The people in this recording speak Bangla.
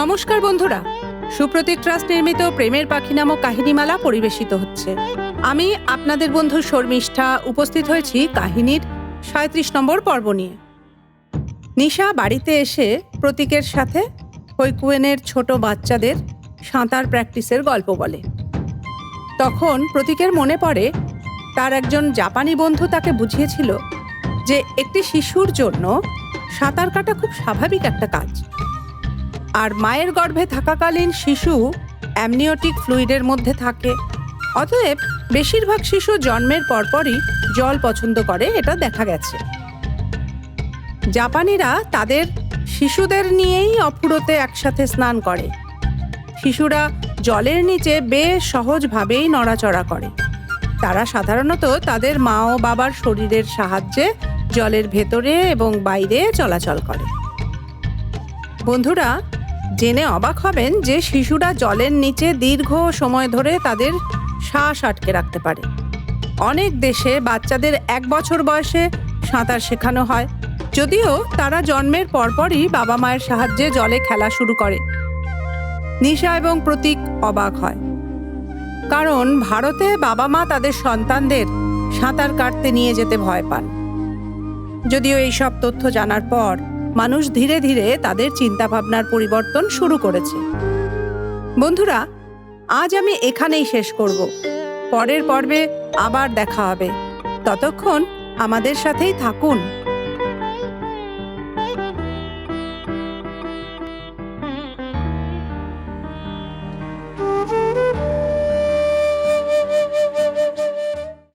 নমস্কার বন্ধুরা। সুপ্রতীক ট্রাস্ট নির্মিত প্রেমের পাখি নামক কাহিনীমালা পরিবেশিত হচ্ছে। আমি আপনাদের বন্ধু শর্মিষ্ঠা উপস্থিত হয়েছি কাহিনীর সাঁত্রিশ নম্বর পর্ব নিয়ে। নিশা বাড়িতে এসে প্রতীকের সাথে হৈকুয়েনের ছোট বাচ্চাদের সাঁতার প্র্যাকটিসের গল্প বলে। তখন প্রতীকের মনে পড়ে, তার একজন জাপানি বন্ধু তাকে বুঝিয়েছিল যে একটি শিশুর জন্য সাঁতার কাটা খুব স্বাভাবিক একটা কাজ। আর মায়ের গর্ভে থাকাকালীন শিশু অ্যামনিওটিক ফ্লুইডের মধ্যে থাকে। অতএব, বেশিরভাগ শিশু জন্মের পরপরই জল পছন্দ করে, এটা দেখা গেছে। জাপানিরা তাদের শিশুদের নিয়েই অপুরোতে একসাথে স্নান করে। শিশুরা জলের নিচে বেশ সহজভাবেই নড়াচড়া করে। তারা সাধারণত তাদের মা ও বাবার শরীরের সাহায্যে জলের ভেতরে এবং বাইরে চলাচল করে। বন্ধুরা জেনে অবাক হবেন যে শিশুরা জলের নিচে দীর্ঘ সময় ধরে তাদের শ্বাস আটকে রাখতে পারে। অনেক দেশে বাচ্চাদের এক বছর বয়সে সাঁতার শেখানো হয়। যদিও তারা জন্মের পরপরই বাবা মায়ের সাহায্যে জলে খেলা শুরু করে। নিশা এবং প্রতীক অবাক হয়। কারণ ভারতে বাবা মা তাদের সন্তানদের সাঁতার কাটতে নিয়ে যেতে ভয় পান। যদিও এই সব তথ্য জানার পর মানুষ ধীরে ধীরে তাদের চিন্তাভাবনার পরিবর্তন শুরু করেছে। বন্ধুরা, আজ আমি এখানেই শেষ করব। পরের পর্বে আবার দেখা হবে। ততক্ষণ আমাদের সাথেই থাকুন।